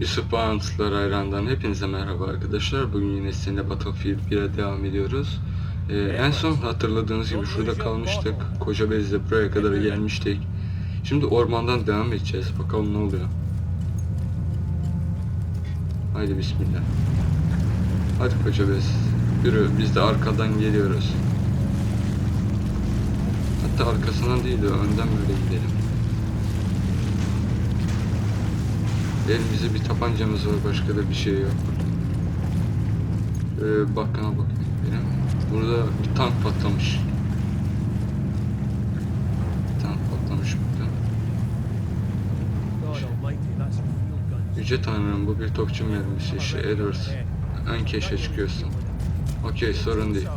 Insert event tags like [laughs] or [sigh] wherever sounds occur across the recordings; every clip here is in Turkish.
Yusuf Bağıntılar Ayran'dan hepinize merhaba arkadaşlar. Bugün yine sizinle Battlefield 1'e devam ediyoruz. Ee, en son hatırladığınız gibi şurada kalmıştık. Koca bezle buraya kadar gelmiştik. Şimdi ormandan devam edeceğiz. Bakalım ne oluyor. Haydi bismillah. Hadi koca bez. Yürü biz de arkadan geliyoruz. Hatta arkasından değil de önden böyle gidelim. Elimizde bir tabancamız var başka da bir şey yok. Ee, bakkana bakayım benim. Burada bir tank patlamış. Bir tank patlamış burada. Yüce Tanrım bu bir topçu mermisi işi Edwards. Ön keşe çıkıyorsun. Okey sorun değil.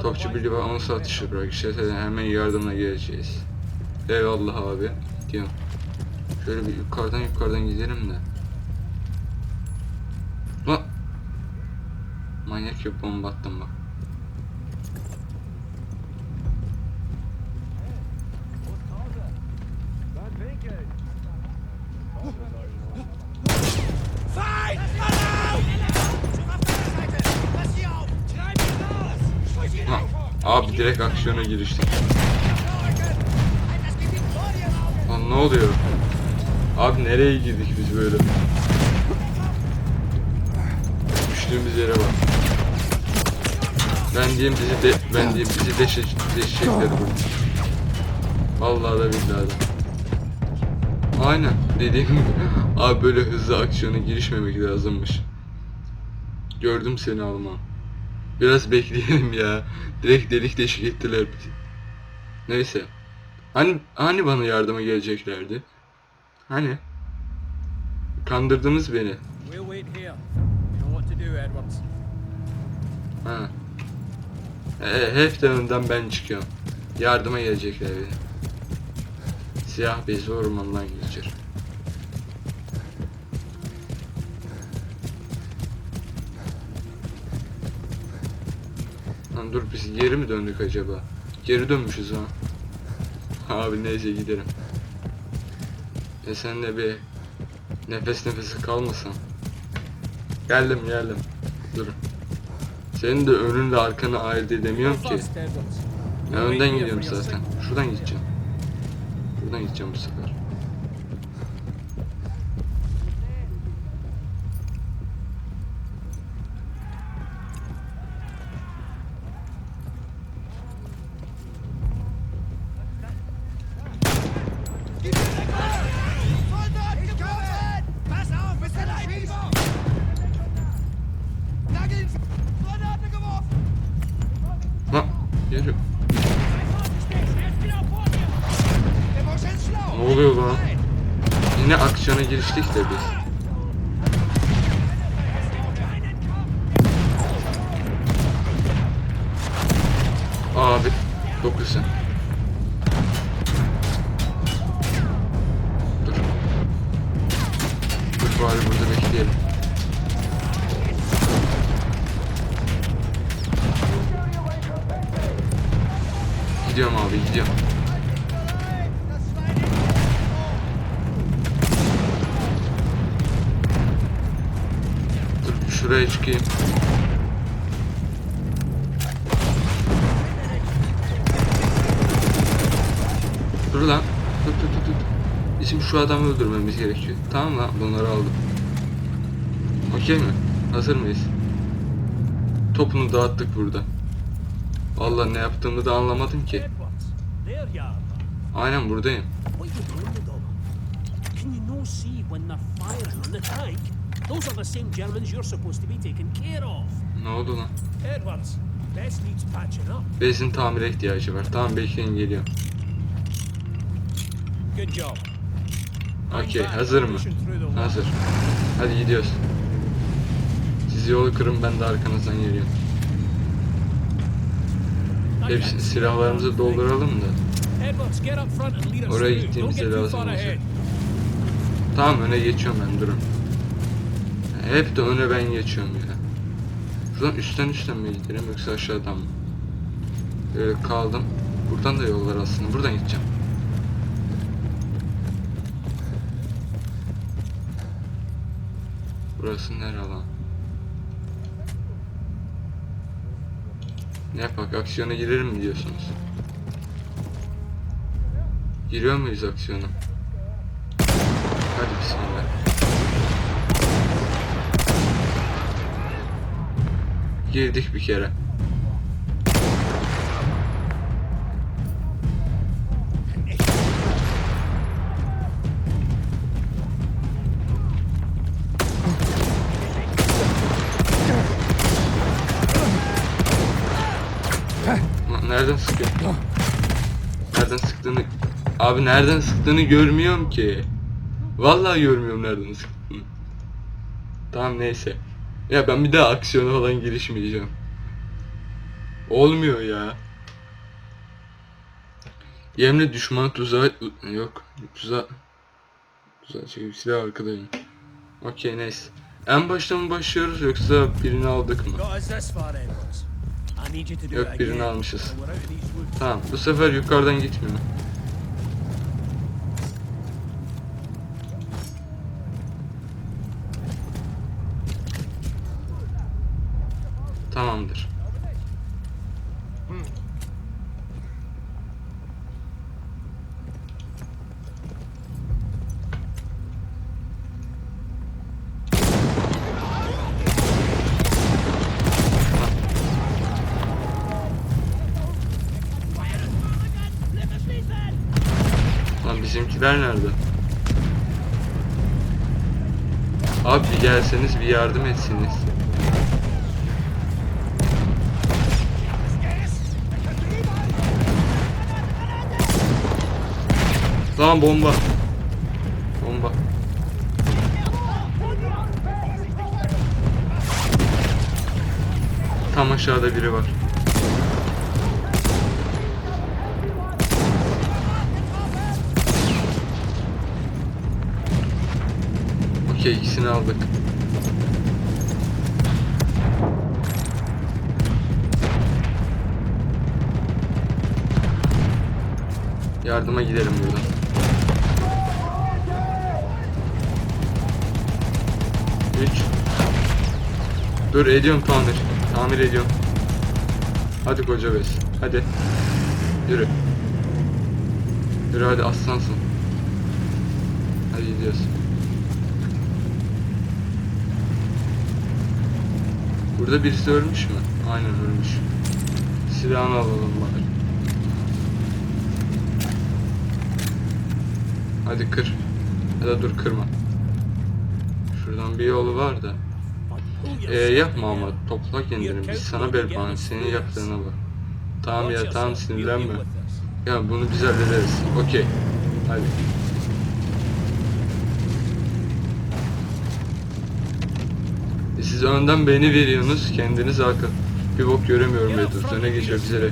Topçu birliği ve 10 saat dışı bırak. İşleteden hemen yardımına geleceğiz. Eyvallah abi. Diyorum. Şöyle bir yukarıdan yukarıdan gidelim de. Lan! Manyak gibi bomba attım bak. Ha, abi direkt aksiyona giriştik. Lan ne oluyor? Abi nereye girdik biz böyle? Düştüğümüz yere bak. Ben diyeyim bizi de ben diyeyim bizi deşe, deşecekler burada. Vallahi da billahi de. Aynen dediğim gibi. [laughs] Abi böyle hızlı aksiyona girişmemek lazımmış. Gördüm seni Alman. Biraz bekleyelim ya. Direkt delik deşik ettiler bizi. Neyse. Hani hani bana yardıma geleceklerdi? Hani? Kandırdınız beni. We'll wait here. Know what to do, Edwards. Ha. E, hep de önden ben çıkıyorum. Yardıma gelecekler beni. Siyah bezi ormandan geçir. Lan dur biz geri mi döndük acaba? Geri dönmüşüz ha. Abi neyse gidelim. E sen de bir nefes nefese kalmasan. Geldim geldim. Durun. Senin de önünle arkanı ayırt edemiyorum ki. Ya önden gidiyorum zaten. Şuradan gideceğim. Buradan gideceğim bu sefer. Yine aksiyona giriştik de biz. Abi, güzel. Dur. Dur bari burada bekleyelim. Gidiyorum abi, gidiyorum. Şuraya. Dur lan. Dur dur dur dur. Bizim şu adamı öldürmemiz gerekiyor. Tamam lan bunları aldım. Okey mi? Hazır mıyız? Topunu dağıttık burada. Vallahi ne yaptığımı da anlamadım ki. Aynen buradayım. Those are the same Germans you're supposed to be taking care of. Ne oldu lan? Edwards, Bess needs patching up. Bezin tamire ihtiyacı var. Tamam bekleyin geliyorum. Good job. Okey hazır mı? Hazır. Hadi gidiyoruz. Siz yolu kırın ben de arkanızdan geliyorum. Hepsi silahlarımızı dolduralım da. Oraya gittiğimizde lazım olacak. Tamam öne geçiyorum ben durun. Hep de öne ben geçiyorum ya. Şuradan üstten üstten mi gidelim yoksa aşağıdan mı? Böyle kaldım. Buradan da yol var aslında. Buradan gideceğim. Burası nere lan? Ne yapak? Aksiyona girelim mi diyorsunuz? Giriyor muyuz aksiyona? Hadi bismillah. Girdik bir kere. Nereden sıkıyor? Nereden sıktığını... Abi nereden sıktığını görmüyorum ki. Vallahi görmüyorum nereden sıktığını. Tamam neyse. Ya ben bir daha aksiyona falan girişmeyeceğim. Olmuyor ya. Yemle düşman tuzağı... Yok. Tuzağı... Tuzağı çekip silah arkadayım. Okey neyse. En baştan mı başlıyoruz yoksa birini aldık mı? Yok, birini almışız. Tamam bu sefer yukarıdan gitmiyor. Tamamdır. Lan bizimkiler nerede? Abi gelseniz bir yardım etsiniz. Lan bomba. Bomba. Tam aşağıda biri var. Okey ikisini aldık. Yardıma gidelim buradan. Üç. Dur ediyorum tamir. Tamir ediyorum. Hadi koca bez. Hadi. Yürü. Yürü hadi aslansın. Hadi gidiyoruz. Burada birisi ölmüş mü? Aynen ölmüş. Silahını alalım bari. Hadi kır. Ya da dur kırma. Bir yolu var da. Yourself yapma ama topla kendini. Biz sana bel bağlı. Senin yaptığına bak. Tamam ya tamam sinirlenme. Ya bunu biz hallederiz. Okey. Hadi. E siz önden beni veriyorsunuz. Kendiniz arka. Bir bok göremiyorum Edward. Öne geçiyor bize ahead.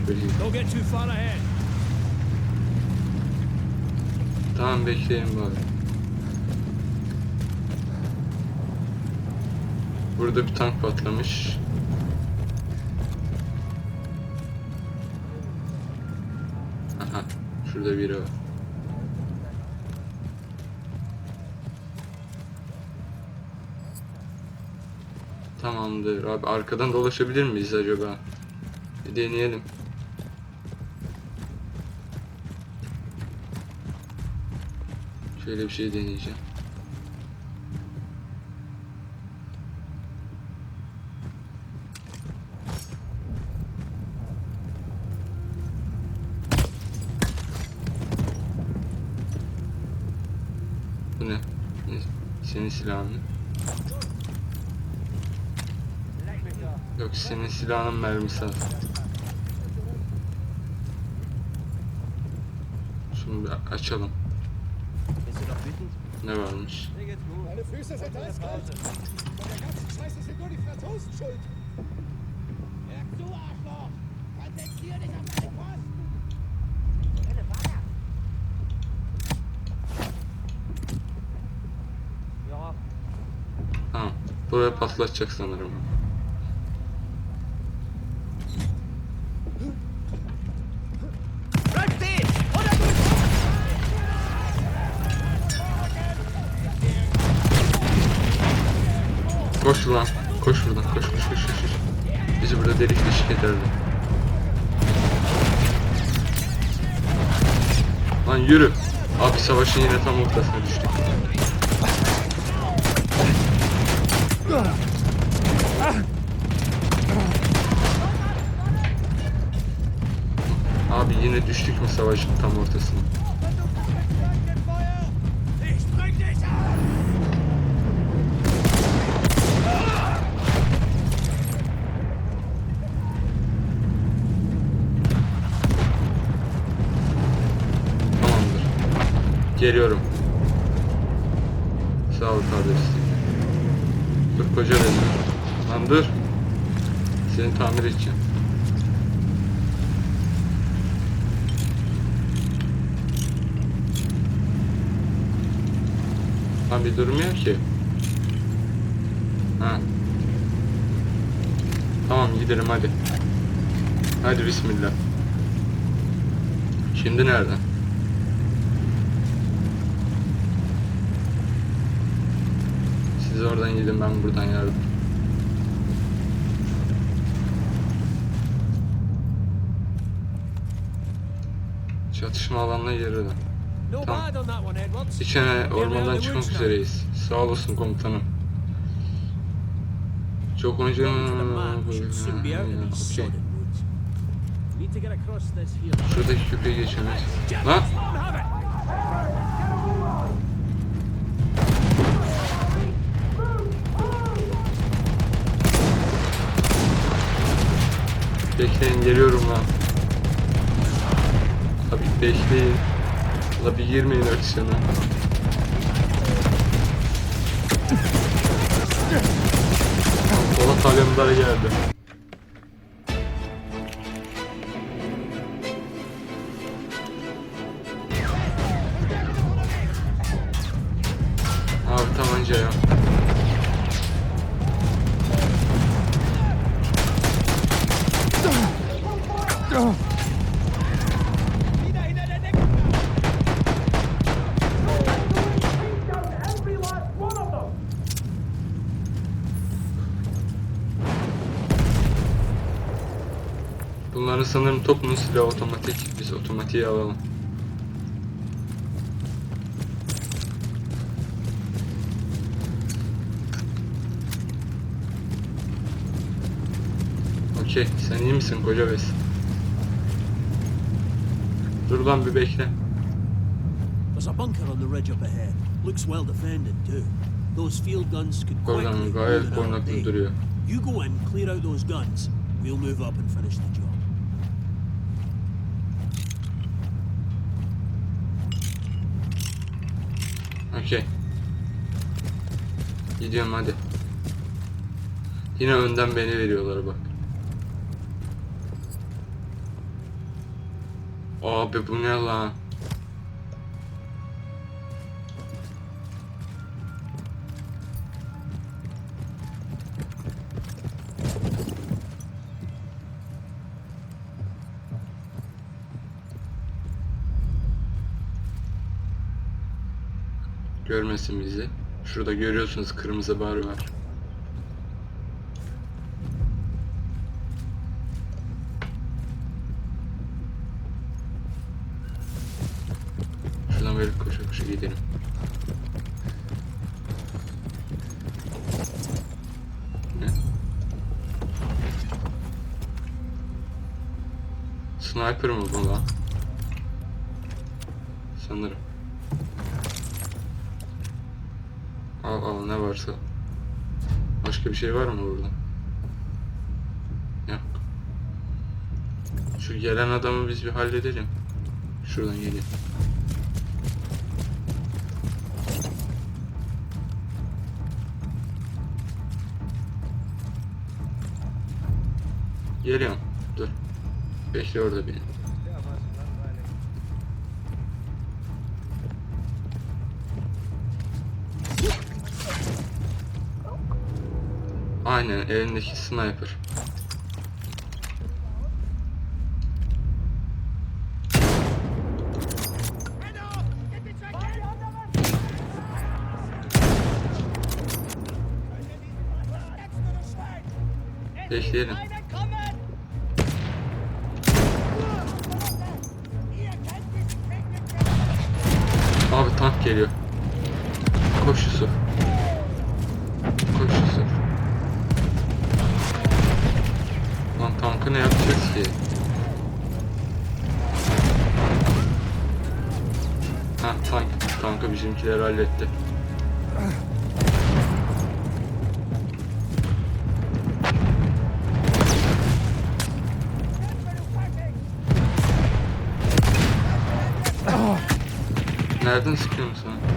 Tamam bekleyin bari. Burada bir tank patlamış. Aha, şurada biri var. Tamamdır. Abi arkadan dolaşabilir miyiz acaba? Bir deneyelim. Şöyle bir şey deneyeceğim. Bu ne? ne? Senin silahın? Yok senin silahının mermisi az. Şunu bir açalım. Ne varmış? Buraya patlatacak sanırım. Koş lan. Koş buradan. Koş koş koş koş. Bizi burada delik deşik ederler. Lan yürü. Abi savaşın yine tam ortasına düştük. Yine düştük mü savaşın tam ortasına? Tamamdır. Geliyorum. Sağ ol kardeşim. Dur koca beni. Lan dur. Seni tamir edeceğim. Lan bir durmuyor ki. Ha. Tamam gidelim hadi. Hadi bismillah. Şimdi nerede? Siz oradan gidin ben buradan yardım. Çatışma alanına geri dön. Tamam. İçine ormandan çıkmak üzereyiz. Sağ olasın komutanım. Çok önce... Okey. Şuradaki köpeği geçiyoruz. Lan! Bekleyin geliyorum lan. Abi bekleyin. La bir girmeyin aksiyona. Polat alemdar geldi. Topunun silahı otomatik. Biz otomatiği alalım. Okey, sen iyi misin koca bes? Dur lan bir bekle. There's a bunker on the ridge up ahead. Looks well defended too. Those field guns could Oradan gayet korunaklı duruyor. You go in, clear out those guns. We'll move up and finish the job. Okey. Gidiyorum hadi. Yine önden beni veriyorlar bak. Abi bu ne lan? Görmesin bizi. Şurada görüyorsunuz kırmızı bar var. Şuradan böyle koşa koşa gidelim. Ne? Sniper mı bu lan? Sanırım. Al al ne varsa. Başka bir şey var mı burada? Yok. Şu gelen adamı biz bir halledelim. Şuradan geliyor. Geliyorum. Dur. Bekle orada beni. Aynen elindeki sniper. Bekleyelim. Bizimkiler halletti. Nereden sıkıyorsun sen?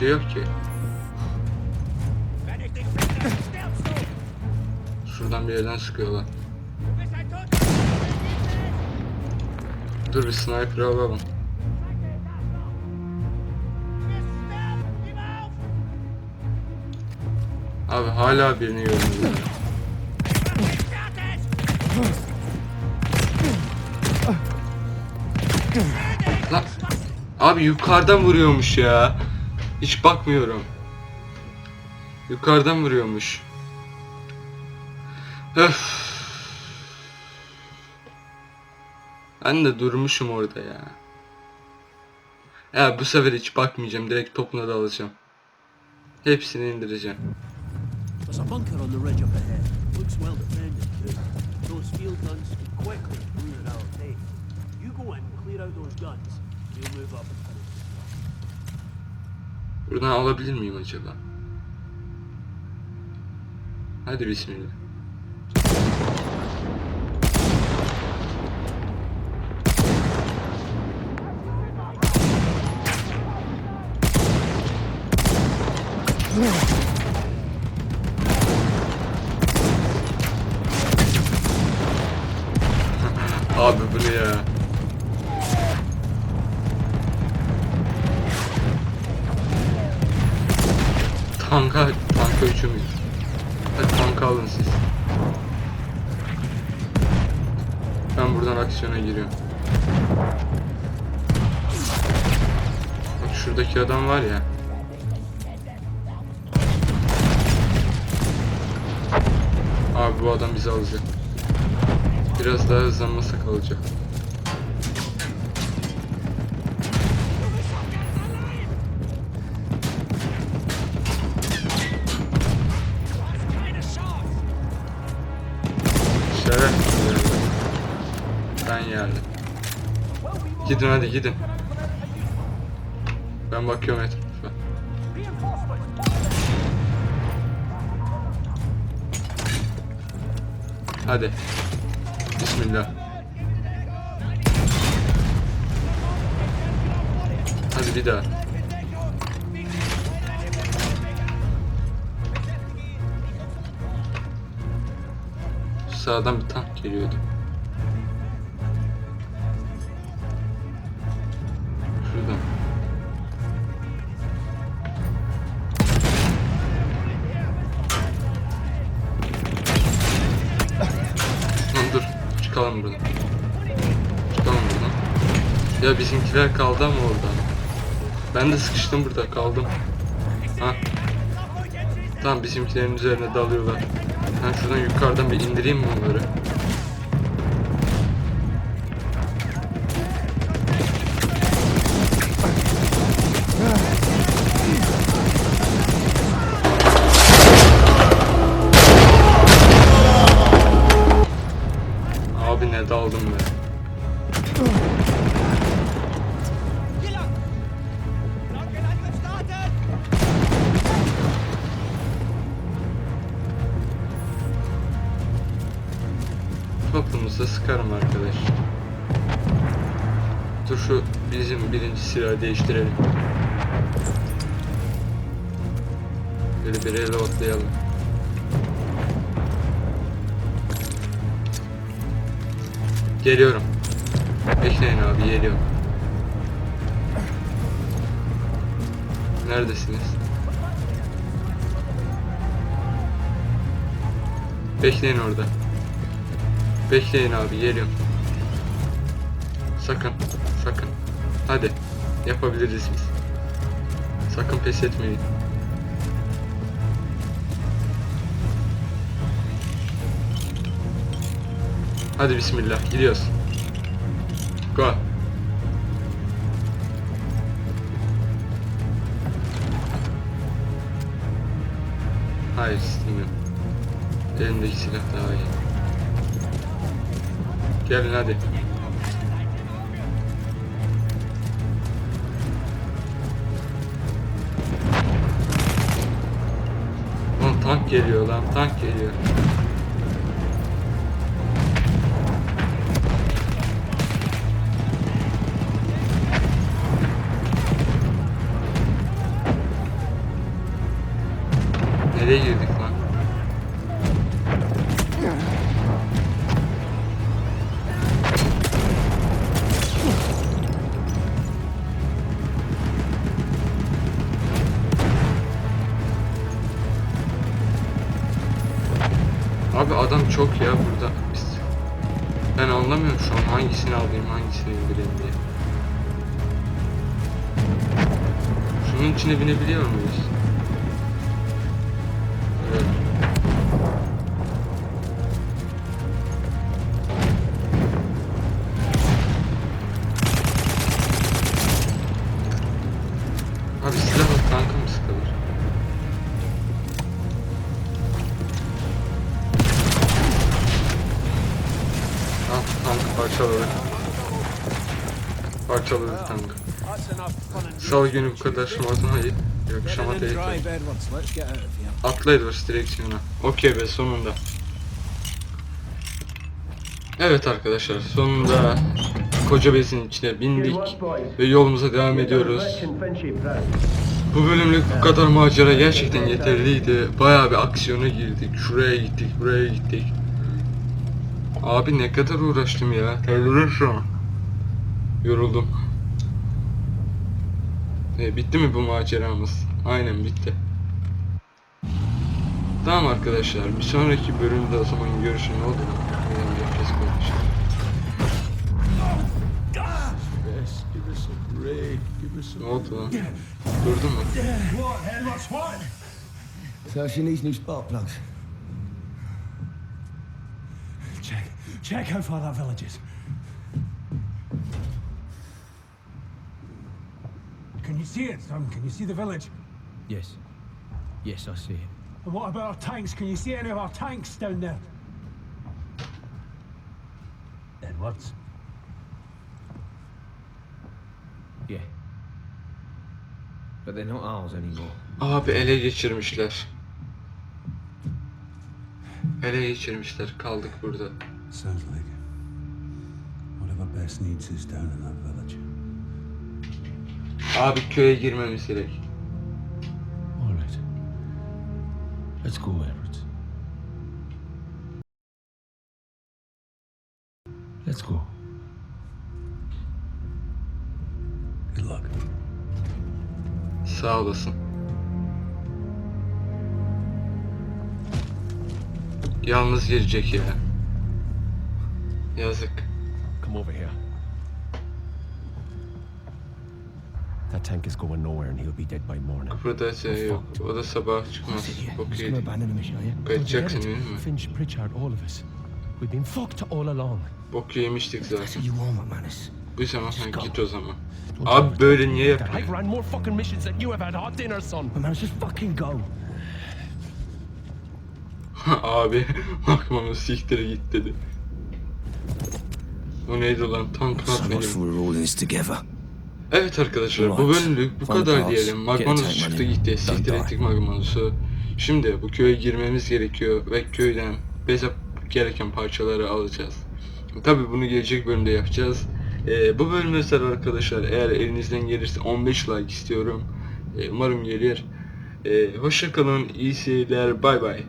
Şey yok ki. Şuradan bir yerden sıkıyorlar. Dur bir sniper alalım. Abi hala birini görmüyorum. Lan abi yukarıdan vuruyormuş ya. Hiç bakmıyorum. Yukarıdan vuruyormuş. Öf. Ben de durmuşum orada ya. Ya bu sefer hiç bakmayacağım. Direkt topuna dalacağım. Hepsini indireceğim. Buradan alabilir miyim acaba? Hadi bismillah. Abi şuradaki adam var ya. Abi bu adam bizi alacak. Biraz daha hızlanmasak alacak. Şeref. Ben geldim. Gidin hadi gidin. Bakıyorum etrafa. Hadi. Bismillah. Hadi bir daha. Sağdan bir tank geliyordu. Çıkalım buradan. Çıkalım buradan. Ya bizimkiler kaldı ama orada. Ben de sıkıştım burada kaldım. Ha. Tamam bizimkilerin üzerine dalıyorlar. Ben şuradan yukarıdan bir indireyim mi bunları? Silahı değiştirelim. Böyle bir reloadlayalım. Geliyorum. Bekleyin abi geliyorum. Neredesiniz? Bekleyin orada. Bekleyin abi geliyorum. Sakın. Sakın. Hadi. Yapabiliriz biz. Sakın pes etmeyin. Hadi bismillah gidiyoruz. Go. Hayır istemiyorum. Elimdeki silah daha iyi. Gelin hadi. Tank geliyor lan tank geliyor. Çok ya burada. Biz... Ben anlamıyorum şu an hangisini alayım hangisini indireyim diye. Şunun içine binebiliyor muyuz? Evet. Abi silahla tanka mı sıkılır? Parçaladık. Parçaladık and Salı günü bu kadar şamata and yeter. Atla Edwards direksiyona. Okey be sonunda. Evet arkadaşlar sonunda koca bezin içine bindik ve yolumuza devam ediyoruz. Bu bölümlük bu kadar macera gerçekten yeterliydi. Bayağı bir aksiyona girdik. Şuraya gittik, buraya gittik. Abi ne kadar uğraştım ya. Terledim şu an. Yoruldum. E, bitti mi bu maceramız? Aynen bitti. Tamam arkadaşlar bir sonraki bölümde o zaman görüşün oldu mu? Give us Ne oldu lan? Durdun mu? She needs new spark plugs. Check. How far that village is. Can you see it, son? Can you see the village? Yes. Yes, I see it. And what about our tanks? Can you see any of our tanks down there? Edwards? Yeah. But they're not ours anymore. Abi ele geçirmişler. Ele geçirmişler. Kaldık burada. Sounds like whatever Bess needs is down in that village. Abi köye girmemiz gerek. All right. Let's go, Edwards. Let's go. Good luck. Sağ olasın. Yalnız girecek ya. Yazık. Come over here. That tank is going nowhere and he'll be dead by morning. Burada şey yok. O da sabah çıkmaz. Okey. Kaçacaksın değil mi? Finch, Pritchard, all of us. We've been fucked all along. Bok yemiştik zaten. Bu zaman ha, git o zaman. Abi böyle niye that. I've yapıyorsun? ran more fucking missions than you have had hot dinner, son. McManus, just fucking go. [laughs] Abi [laughs] bakmamı siktir git dedi. O neydi lan tank So much atmayı. for we're all in this together. Evet arkadaşlar bu bölümlük bu kadar diyelim. Magmanus çıktı gitti. Siktir ettik Magmanus'u. Şimdi bu köye girmemiz gerekiyor ve köyden bize gereken parçaları alacağız. Tabi bunu gelecek bölümde yapacağız. Ee, bu bölüm özel arkadaşlar eğer elinizden gelirse 15 like istiyorum. Ee, umarım gelir. Ee, hoşça kalın, iyi seyirler, bay bay.